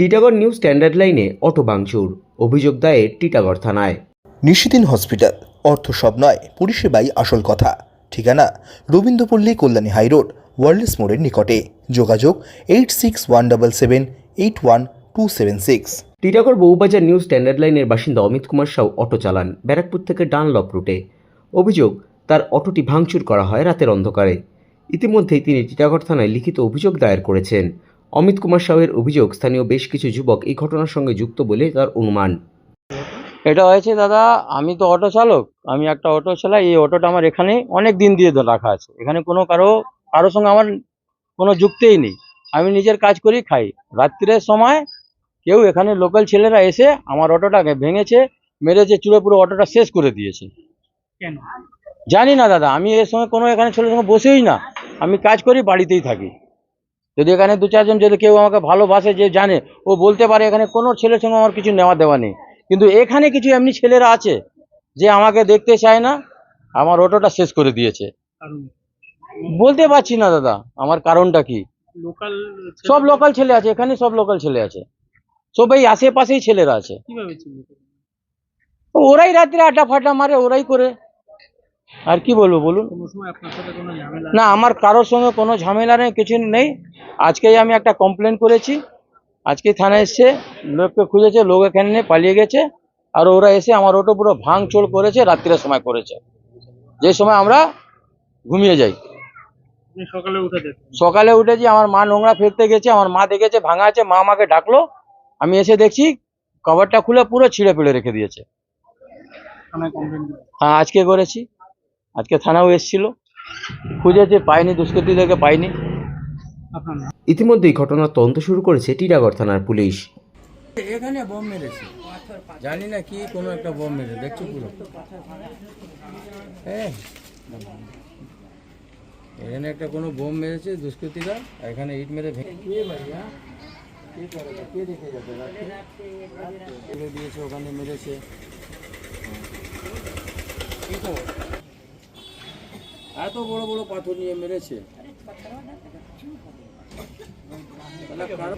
Titagarh new standard লাইনে auto ভাঙচুর অভিযোগ দায়ের টিটাগড় থানায়। নিশিদিন হসপিটাল অর্থ সব নয় পরিষেবাই আসল কথা। ঠিকানা রবীন্দ্রপল্লী কল্যাণী হাইরোড ওয়ার্ল্ডস মোড়ের নিকটে। যোগাযোগ eight six one double seven eight one two seven six. Titagarh Bowbazar new standard লাইনের বাসিন্দা অমিত কুমার সাউ অটো চালান ব্যারাকপুর থেকে ডানলপ রুটে। অভিযোগ তার অটোটি ভাঙচুর করা হয় রাতের অন্ধকারে। ইতিমধ্যেই তিনি টিটাগড় থানায় লিখিত অভিযোগ দায়ের করেছেন। অমিত কুমার সাহের অভিযোগ স্থানীয় বেশ কিছু যুবক এই ঘটনার সঙ্গে যুক্ত বলে তার অনুমান। এটা হয়েছে দাদা আমি তো অটো চালক। আমি একটা অটো চালাই এই অটোটা আমার এখানে অনেক দিন দিয়ে রাখা আছে। এখানে কোনো কারও কারোর সঙ্গে আমার কোনো যুক্তেই নেই। আমি নিজের কাজ করি খাই। রাত্রির সময় কেউ এখানে লোকাল ছেলেরা এসে আমার অটোটাকে ভেঙেছে মেরেছে চুড়ে পুরো অটোটা শেষ করে দিয়েছে। কেন? জানি না দাদা। আমি এর সঙ্গে কোনো এখানে ছেলের সঙ্গে বসেই না। আমি কাজ করি বাড়িতেই থাকি। যদি এখানে দু চারজন যদি কেউ আমাকে ভালোবাসে যে জানে ও বলতে পারে এখানে কোনো ছেলের সঙ্গে আমার কিছু নেওয়া দেওয়া নেই। কিন্তু এখানে কিছু এমনি ছেলেরা আছে যে আমাকে দেখতে চায় না আমার অটোটা শেষ করে দিয়েছে। বলতে পারছি না দাদা আমার কারণটা কি? সব লোকাল ছেলে আছে এখানে সব লোকাল ছেলে আছে। সবাই আশেপাশেই ছেলেরা আছে। ওরাই রাত্রে আড্ডা ফাটা মারে ওরাই করে। আর কি বলব বলুন। না আমার কারোর সঙ্গে কোনো ঝামেলা নেই কিছু নেই। আজকেই আমি একটা কমপ্লেন করেছি। আজকে থানায় এসছে লোককে খুঁজেছে লোক এখানে পালিয়ে গেছে। আর ওরা এসে আমার অটো পুরো ভাঙচোর করেছে রাত্রির সময় করেছে। যে সময় আমরা ঘুমিয়ে যাই। সকালে উঠে দেখুন সকালে উঠেছি আমার মা নোংরা ফেলতে গেছে আমার মা দেখেছে ভাঙা আছে মা আমাকে ডাকলো। আমি এসে দেখছি কভারটা খুলে পুরো ছিঁড়ে ফেলে রেখে দিয়েছে? হ্যাঁ আজকে করেছি। আজকে থানাও এসেছিল। খুঁজেছে পাইনি দুষ্কৃতীদেরকে পাইনি। আপনার ইতিমধ্যেই ঘটনার তদন্ত শুরু করেছে টিটাগড় থানার পুলিশ। এখানে বম মেরেছে। জানি না কি কোনো একটা বম মেরে দেখছ পুরো? হ্যাঁ এখানে একটা কোনো বোম মেরেছে দুষ্কৃতীরা আর এখানে ইট মেরে ভেঙে দিয়েছে ওখানে মেরেছে। આ તો બોળો બોળો પાથોની એમ રહે છે. કલાકાર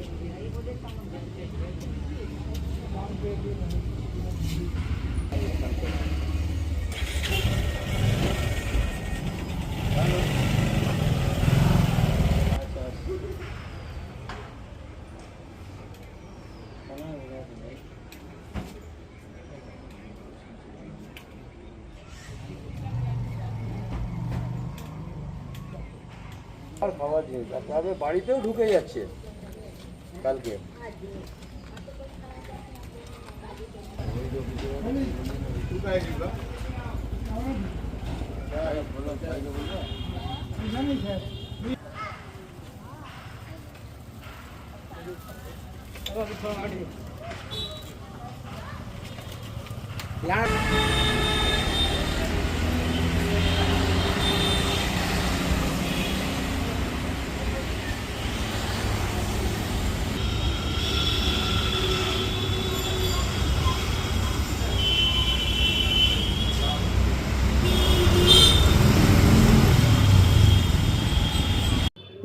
আর খাওয়া যায় তাদের বাড়িতেও ঢুকে যাচ্ছে কালকে।